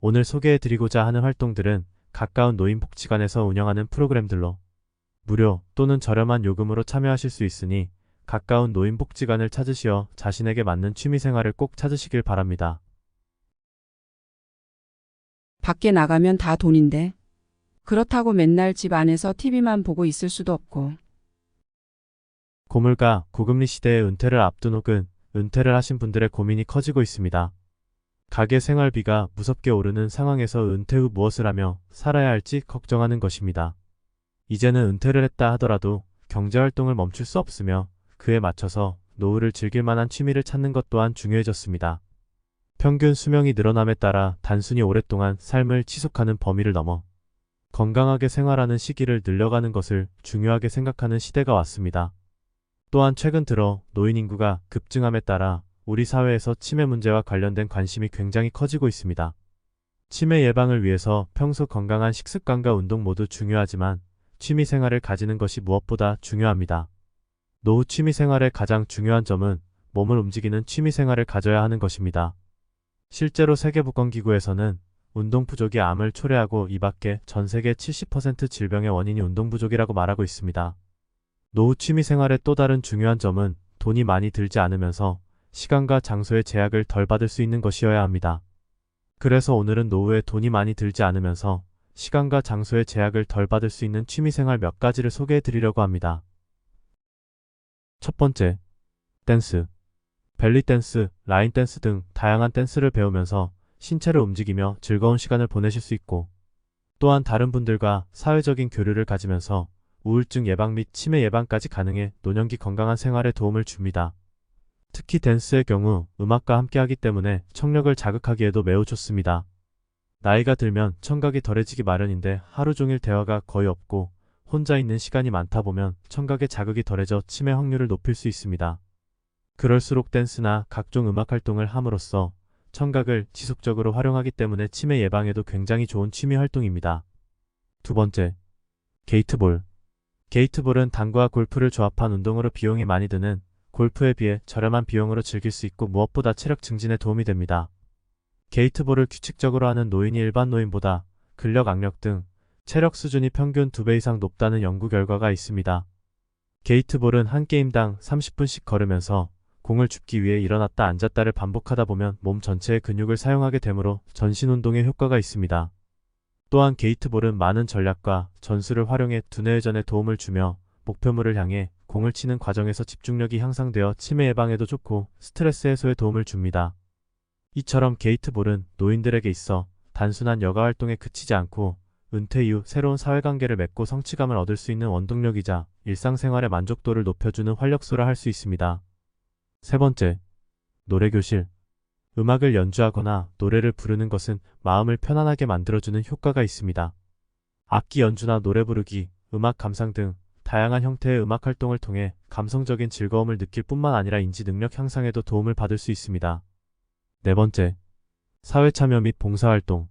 오늘 소개해드리고자 하는 활동들은 가까운 노인복지관에서 운영하는 프로그램들로 무료 또는 저렴한 요금으로 참여하실 수 있으니 가까운 노인복지관을 찾으시어 자신에게 맞는 취미생활을 꼭 찾으시길 바랍니다. 밖에 나가면 다 돈인데. 그렇다고 맨날 집 안에서 TV만 보고 있을 수도 없고. 고물가, 고금리 시대의 은퇴를 앞둔 혹은 은퇴를 하신 분들의 고민이 커지고 있습니다. 가계 생활비가 무섭게 오르는 상황에서 은퇴 후 무엇을 하며 살아야 할지 걱정하는 것입니다. 이제는 은퇴를 했다 하더라도 경제활동을 멈출 수 없으며 그에 맞춰서 노후를 즐길 만한 취미를 찾는 것 또한 중요해졌습니다. 평균 수명이 늘어남에 따라 단순히 오랫동안 삶을 지속하는 범위를 넘어 건강하게 생활하는 시기를 늘려가는 것을 중요하게 생각하는 시대가 왔습니다. 또한 최근 들어 노인 인구가 급증함에 따라 우리 사회에서 치매 문제와 관련된 관심이 굉장히 커지고 있습니다. 치매 예방을 위해서 평소 건강한 식습관과 운동 모두 중요하지만 취미 생활을 가지는 것이 무엇보다 중요합니다. 노후 취미 생활의 가장 중요한 점은 몸을 움직이는 취미 생활을 가져야 하는 것입니다. 실제로 세계보건기구에서는 운동 부족이 암을 초래하고 이 밖에 전 세계 70% 질병의 원인이 운동 부족이라고 말하고 있습니다. 노후 취미 생활의 또 다른 중요한 점은 돈이 많이 들지 않으면서 시간과 장소의 제약을 덜 받을 수 있는 것이어야 합니다. 그래서 오늘은 노후에 돈이 많이 들지 않으면서 시간과 장소의 제약을 덜 받을 수 있는 취미 생활 몇 가지를 소개해 드리려고 합니다. 첫 번째, 댄스. 벨리 댄스, 라인 댄스 등 다양한 댄스를 배우면서 신체를 움직이며 즐거운 시간을 보내실 수 있고 또한 다른 분들과 사회적인 교류를 가지면서 우울증 예방 및 치매 예방까지 가능해 노년기 건강한 생활에 도움을 줍니다. 특히 댄스의 경우 음악과 함께하기 때문에 청력을 자극하기에도 매우 좋습니다. 나이가 들면 청각이 덜해지기 마련인데 하루 종일 대화가 거의 없고 혼자 있는 시간이 많다 보면 청각의 자극이 덜해져 치매 확률을 높일 수 있습니다. 그럴수록 댄스나 각종 음악 활동을 함으로써 청각을 지속적으로 활용하기 때문에 치매 예방에도 굉장히 좋은 취미 활동입니다. 두 번째, 게이트볼. 게이트볼은 당구와 골프를 조합한 운동으로 비용이 많이 드는 골프에 비해 저렴한 비용으로 즐길 수 있고 무엇보다 체력 증진에 도움이 됩니다. 게이트볼을 규칙적으로 하는 노인이 일반 노인보다 근력 악력 등 체력 수준이 평균 2배 이상 높다는 연구 결과가 있습니다. 게이트볼은 한 게임당 30분씩 걸으면서 공을 줍기 위해 일어났다 앉았다를 반복하다 보면 몸 전체의 근육을 사용하게 되므로 전신 운동에 효과가 있습니다. 또한 게이트볼은 많은 전략과 전술을 활용해 두뇌 회전에 도움을 주며 목표물을 향해 공을 치는 과정에서 집중력이 향상되어 치매 예방에도 좋고 스트레스 해소에 도움을 줍니다. 이처럼 게이트볼은 노인들에게 있어 단순한 여가 활동에 그치지 않고 은퇴 이후 새로운 사회관계를 맺고 성취감을 얻을 수 있는 원동력이자 일상생활의 만족도를 높여주는 활력소라 할 수 있습니다. 세 번째, 노래교실. 음악을 연주하거나 노래를 부르는 것은 마음을 편안하게 만들어주는 효과가 있습니다. 악기 연주나 노래 부르기, 음악 감상 등 다양한 형태의 음악 활동을 통해 감성적인 즐거움을 느낄 뿐만 아니라 인지 능력 향상에도 도움을 받을 수 있습니다. 네 번째, 사회 참여 및 봉사활동.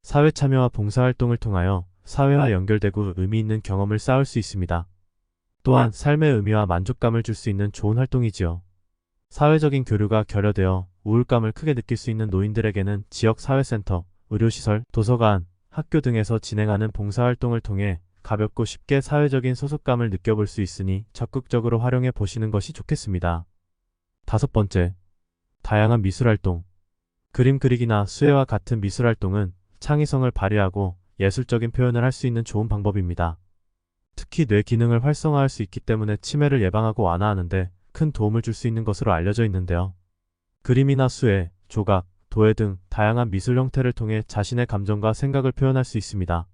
사회 참여와 봉사활동을 통하여 사회와 연결되고 의미 있는 경험을 쌓을 수 있습니다. 또한 삶의 의미와 만족감을 줄 수 있는 좋은 활동이지요. 사회적인 교류가 결여되어 우울감을 크게 느낄 수 있는 노인들에게는 지역 사회센터, 의료시설, 도서관, 학교 등에서 진행하는 봉사활동을 통해 가볍고 쉽게 사회적인 소속감을 느껴볼 수 있으니 적극적으로 활용해 보시는 것이 좋겠습니다. 다섯 번째, 다양한 미술활동. 그림 그리기나 수혜와 같은 미술활동은 창의성을 발휘하고 예술적인 표현을 할 수 있는 좋은 방법입니다. 특히 뇌 기능을 활성화할 수 있기 때문에 치매를 예방하고 완화하는데 큰 도움을 줄 수 있는 것으로 알려져 있는데요. 그림이나 수혜, 조각, 도예 등 다양한 미술 형태를 통해 자신의 감정과 생각을 표현할 수 있습니다.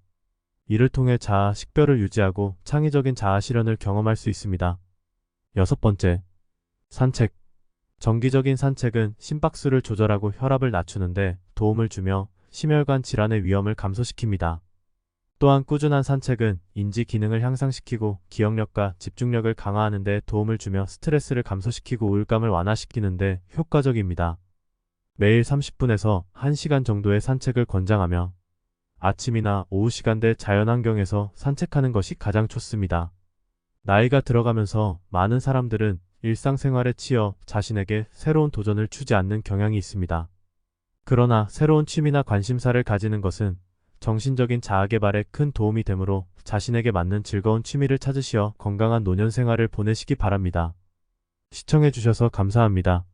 이를 통해 자아 식별을 유지하고 창의적인 자아 실현을 경험할 수 있습니다. 여섯 번째, 산책. 정기적인 산책은 심박수를 조절하고 혈압을 낮추는데 도움을 주며 심혈관 질환의 위험을 감소시킵니다. 또한 꾸준한 산책은 인지 기능을 향상시키고 기억력과 집중력을 강화하는 데 도움을 주며 스트레스를 감소시키고 우울감을 완화시키는 데 효과적입니다. 매일 30분에서 1시간 정도의 산책을 권장하며 아침이나 오후 시간대 자연환경에서 산책하는 것이 가장 좋습니다. 나이가 들어가면서 많은 사람들은 일상생활에 치여 자신에게 새로운 도전을 주지 않는 경향이 있습니다. 그러나 새로운 취미나 관심사를 가지는 것은 정신적인 자아 개발에 큰 도움이 되므로 자신에게 맞는 즐거운 취미를 찾으시어 건강한 노년 생활을 보내시기 바랍니다. 시청해주셔서 감사합니다.